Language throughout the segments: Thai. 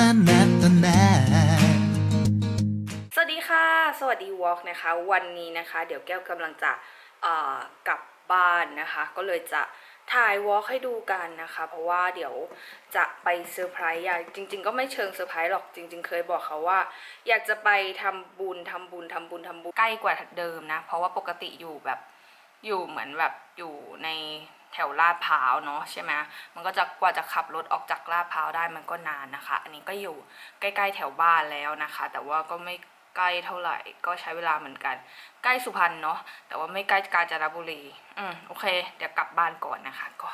na na na na สวัสดีค่ะ สวัสดีวอล์กนะคะ วันนี้นะคะ เดี๋ยวแก้วกำลังจะกลับบ้านนะคะ ก็เลยจะถ่ายวอล์กให้ดูกันนะคะ เพราะว่าเดี๋ยวจะไปเซอร์ไพรส์ยายจริง ๆ ก็ไม่เชิงเซอร์ไพรส์หรอกจริง ๆ เคยบอกเขาว่า อยากจะไปทำบุญทำบุญทำบุญทำบุญใกล้กว่าเดิมนะ เพราะว่าปกติอยู่แบบอยู่เหมือนแบบอยู่ใน แถวลาดพร้าวเนาะใช่ไหมมันก็จะกว่าจะขับรถออกจากลาดพร้าวได้มันก็นานนะคะ อันนี้ก็อยู่ใกล้ๆแถวบ้านแล้วนะคะ แต่ว่าก็ไม่ใกล้เท่าไหร่ก็ใช้เวลาเหมือนกัน ใกล้สุพรรณเนาะแต่ว่าไม่ใกล้กาญจนบุรี อืมโอเค เดี๋ยวกลับบ้านก่อนนะคะ ก็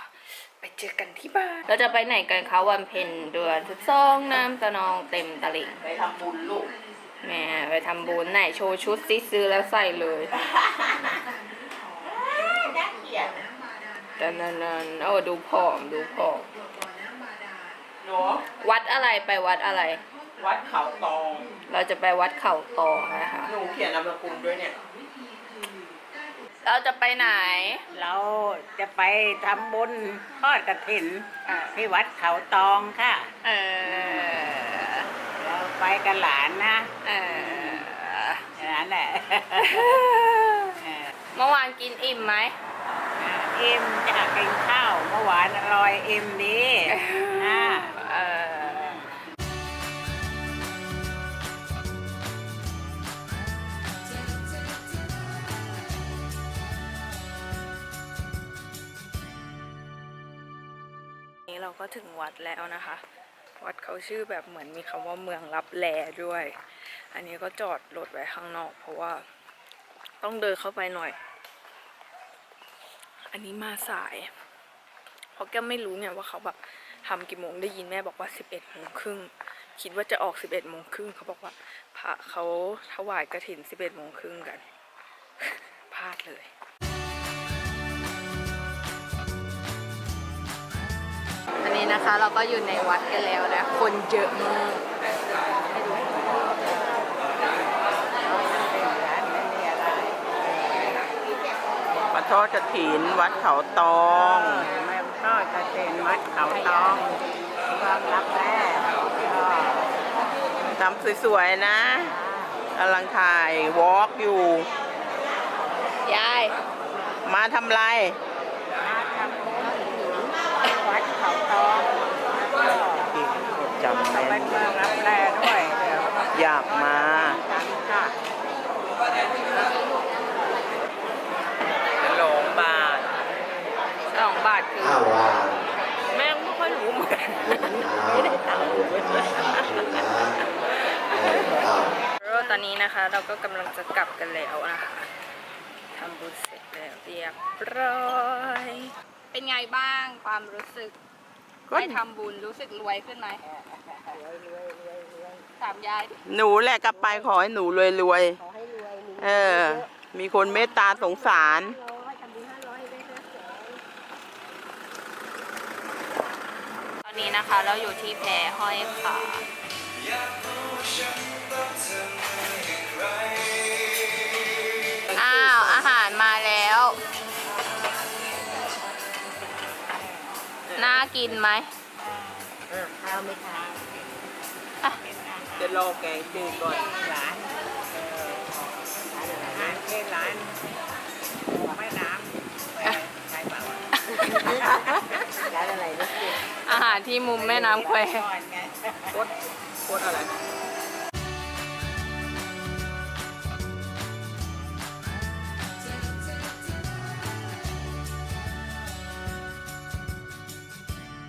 ไปเจอกันที่บ้าน เราจะไปไหนกันคะวันเพ็ญเดือนสิบสองน้ำตะนองเต็มตลิ่งไปทำบุญลูกแหม่ไปทำบุญไหนโชว์ชุดซิซื้อแล้วใส่เลย น่าเกลียด ดันนันนันโอ้ดูผอมดูผอมเนาะวัดอะไรไปวัดอะไร วัดเขาตอง เราจะไปวัดเข่าตองนะคะหนูเขียนนามสกุลด้วยเนี่ย เราจะไปไหน เราจะไปทำบุญทอดกระถินที่วัดเขาตองค่ะ เออ เราไปกันหลานนะ เอออย่างนั้นแหละเออเมื่อวานกินอิ่มไหม เอิ่มจะกินข้าวเมื่อวานอร่อยเอิ่มดีนะเออนี้เราก็ถึงวัดแล้วนะคะ วัดเขาชื่อแบบเหมือนมีคำว่าเมืองรับแลด้วย อันนี้ก็จอดรถไว้ข้างนอก เพราะว่าต้องเดินเข้าไปหน่อย อันนี้มาสาย เพราะแกไม่รู้ไงว่าเขาแบบทำกี่โมงได้ยินแม่บอกว่าสิบเอ็ดโมงครึ่งคิดว่าจะออกสิบเอ็ดโมงครึ่งเขาบอกว่าพระเขาถวายกระถินสิบเอ็ดโมงครึ่งกันพลาดเลยอันนี้นะคะเราก็อยู่ในวัดกันแล้วนะคนเยอะมาก มา ทอดกระถิน วัดเขาตอง แม่ทอดกระถินวัดเขาตองความรักแม่ก็ทำสวยๆนะกำลังถ่ายวอล์กอยู่ ยาย มาทำไร มาทำบุญวัดเขาตองแล้วก็จำเป็แม่นนเมืองรับแลด้วยเดี๋ยวอยากมา กันค่ะ หลงบาท สองบาแม่ไม่ค่อยรู้เหมือนกันแล้วตอนนี้นะคะเราก็กำลังจะกลับกันแล้วนะคะทำบุญเสร็จแล้วเรียบร้อยเป็นไงบ้างความรู้สึกได้ทำบุญรู้สึกรวยขึ้นไหมถามยายหนูแหละกลับไปขอให้หนูรวยๆเออ มีคนเมตตาสงสาร ตอ นี้นะคะ เราอยู่ที่แพห้อยขาอ้าว อาหารมาแล้ว น่ากินไหมข้าวไม่ทานจะรอแกงจืดก่อนหลานอาหารเช่ร้านแม่น้ำ ที่มุมแม่น้ำแคว โคตรโคตรอะไร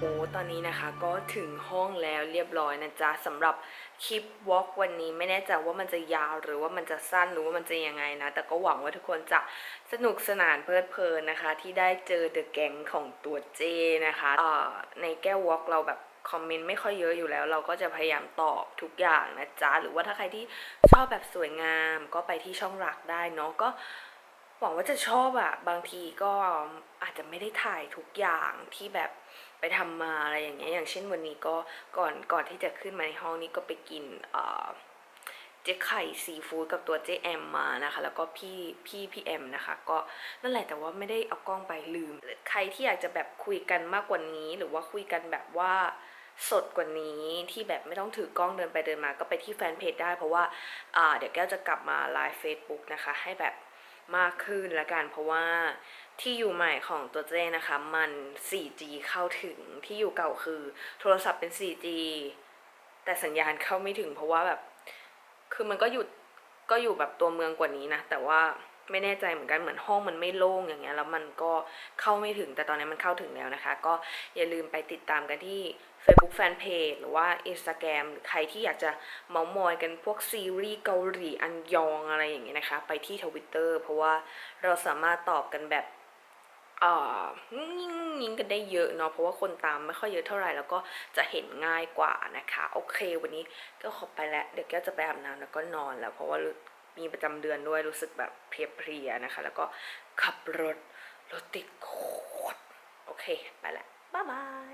โอ้ตอนนี้นะคะก็ถึงห้องแล้วเรียบร้อยนะจ๊ะสำหรับคลิปวอล์กวันนี้ไม่แน่ใจว่ามันจะยาวหรือว่ามันจะสั้นหรือว่ามันจะยังไงนะ แต่ก็หวังว่าทุกคนจะสนุกสนานเพลิดเพลินนะคะ ที่ได้เจอเดอะแก๊งของตัวเจนะคะในแก้ววอล์กเราแบบคอมเมนต์ไม่ค่อยเยอะอยู่แล้ว เราก็จะพยายามตอบทุกอย่างนะจ๊ะหรือว่าถ้าใครที่ชอบแบบสวยงามก็ไปที่ช่องหลักได้เนาะก็ หวังว่าจะชอบอะบางทีก็อาจจะไม่ได้ถ่ายทุกอย่างที่แบบไปทำมาอะไรอย่างเงี้ยอย่างเช่นวันนี้ก็ก่อนก่อนที่จะขึ้นมาในห้องนี้ก็ไปกินเอ่อเจ๊ไข่ซีฟู้ดกับตัวเจ๊แอมมานะคะ แล้วก็พี่พี่พี่แอมนะคะ ก็นั่นแหละแต่ว่าไม่ได้เอากล้องไปลืม ใครที่อยากจะแบบคุยกันมากกว่านี้ หรือว่าคุยกันแบบว่าสดกว่านี้ที่แบบไม่ต้องถือกล้องเดินไปเดินมา ก็ไปที่แฟนเพจได้เพราะว่าเดี๋ยวแก้วจะกลับมาไลฟ์ Facebook นะคะ ให้แบบ มากขึ้นละกันเพราะว่าที่อยู่ใหม่ของตัวเจนะคะ มัน 4G เข้าถึงที่อยู่เก่าคือ โทรศัพท์เป็น 4G แต่สัญญาณเข้าไม่ถึงเพราะว่าแบบ คือมันก็อยู่ก็อยู่แบบตัวเมืองกว่านี้นะ แต่ว่า ไม่แน่ใจเหมือนกันเหมือนห้องมันไม่โล่งอย่างเงี้ยแล้วมันก็เข้าไม่ถึงแต่ตอนนี้มันเข้าถึงแล้วนะคะ ก็อย่าลืมไปติดตามกันที่ Facebook Fanpage หรือว่า Instagram หรือใครที่อยากจะเมามอยกันพวกซีรีส์เกาหลีอันยองอะไรอย่างเงี้ยนะคะ ไปที่ Twitter เพราะว่าเราสามารถตอบกันแบบเอ่อยิงยิงกันได้เยอะเนาะเพราะว่าคนตามไม่ค่อยเยอะเท่าไหร่แล้วก็จะเห็นง่ายกว่านะคะ โอเค วันนี้ก็ขอไปแล้ว เดี๋ยวแก้วจะไปอาบน้ำแล้วก็นอนแล้วเพราะว่า มีประจำเดือนด้วยรู้สึกแบบเพลียๆนะคะ แล้วก็ขับรถรถติดโคตรโอเค ไปละบ๊ายบาย